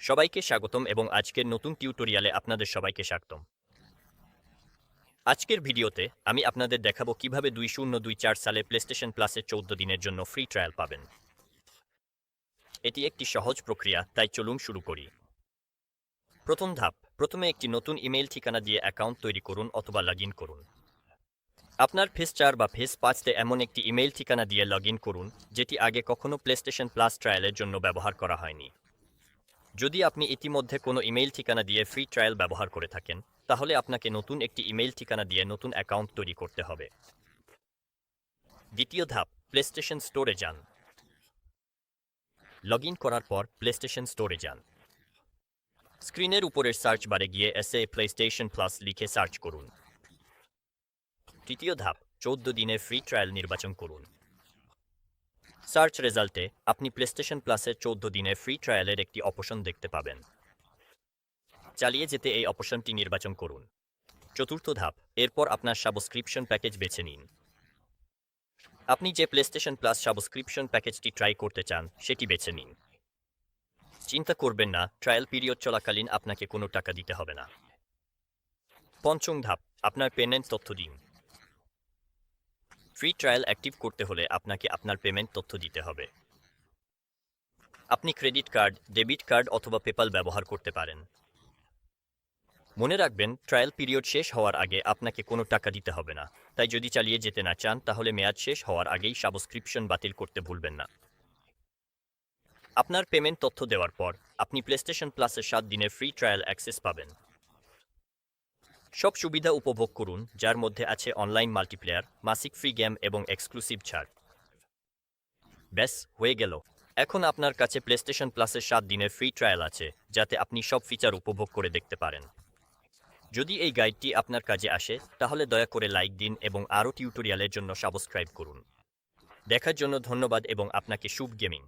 সবাইকে স্বাগতম এবং আজকের নতুন টিউটোরিয়ালে আপনাদের সবাইকে স্বাগতম। আজকের ভিডিওতে আমি আপনাদের দেখাবো কীভাবে দুই শূন্য দুই চার সালে প্লেস্টেশন প্লাসের চৌদ্দ দিনের জন্য ফ্রি ট্রায়াল পাবেন। এটি একটি সহজ প্রক্রিয়া, তাই চলুন শুরু করি। প্রথম ধাপ, প্রথমে একটি নতুন ইমেল ঠিকানা দিয়ে অ্যাকাউন্ট তৈরি করুন অথবা লগ করুন। আপনার ফেস চার বা ফেস পাঁচতে এমন একটি ইমেল ঠিকানা দিয়ে লগ করুন, যেটি আগে কখনো প্লেস্টেশন প্লাস ট্রায়ালের জন্য ব্যবহার করা হয়নি। যদি আপনি ইতিমধ্যে কোনো ইমেইল ঠিকানা দিয়ে ফ্রি ট্রায়াল ব্যবহার করে থাকেন, তাহলে আপনাকে নতুন একটি ইমেইল ঠিকানা দিয়ে নতুন অ্যাকাউন্ট তৈরি করতে হবে। দ্বিতীয় ধাপ প্লেস্টেশন স্টোরে যান। লগ করার পর প্লেস্টেশন স্টোরে যান। স্ক্রিনের উপরের সার্চ বারে গিয়ে এস এ প্লেস্টেশন প্লাস লিখে সার্চ করুন। তৃতীয় ধাপ, চৌদ্দ দিনের ফ্রি ট্রায়াল নির্বাচন করুন। সার্চ রেজাল্টে আপনি প্লেস্টেশন প্লাসের চৌদ্দ দিনের ফ্রি ট্রায়ালের একটি অপশন দেখতে পাবেন। চালিয়ে যেতে এই অপশনটি নির্বাচন করুন। চতুর্থ ধাপ, এরপর আপনার সাবস্ক্রিপশন প্যাকেজ বেছে নিন। আপনি যে প্লেস্টেশন প্লাস সাবস্ক্রিপশন প্যাকেজটি ট্রাই করতে চান, সেটি বেছে নিন। চিন্তা করবেন না ট্রায়াল পিরিয়ড চলাকালীন আপনাকে কোনো টাকা দিতে হবে না। পঞ্চম ধাপ, আপনার পেমেন্ট তথ্য দিন। ফ্রি ট্রায়াল অ্যাক্টিভ করতে হলে আপনাকে আপনার পেমেন্ট তথ্য দিতে হবে। আপনি ক্রেডিট কার্ড ডেবিট কার্ড অথবা পেপাল ব্যবহার করতে পারেন। মনে রাখবেন ট্রায়াল পিরিয়ড শেষ হওয়ার আগে আপনাকে কোনো টাকা দিতে হবে না। তাই যদি চালিয়ে যেতে না চান, তাহলে মেয়াদ শেষ হওয়ার আগেই সাবস্ক্রিপশন বাতিল করতে ভুলবেন না। আপনার পেমেন্ট তথ্য দেওয়ার পর আপনি প্লেস্টেশন প্লাসের সাত দিনের ফ্রি ট্রায়াল অ্যাক্সেস পাবেন। সব সুবিধা উপভোগ করুন, যার মধ্যে আছে অনলাইন মাল্টিপ্লেয়ার মাসিক ফ্রি গেম এবং এক্সক্লুসিভ ছাড়। ব্যাস, হয়ে গেল। এখন আপনার কাছে প্লেস্টেশন প্লাসের সাত দিনের ফ্রি ট্রায়াল আছে, যাতে আপনি সব ফিচার উপভোগ করে দেখতে পারেন। যদি এই গাইডটি আপনার কাজে আসে, তাহলে দয়া করে লাইক দিন এবং আরও টিউটোরিয়ালের জন্য সাবস্ক্রাইব করুন। দেখার জন্য ধন্যবাদ এবং আপনাকে শুভ গেমিং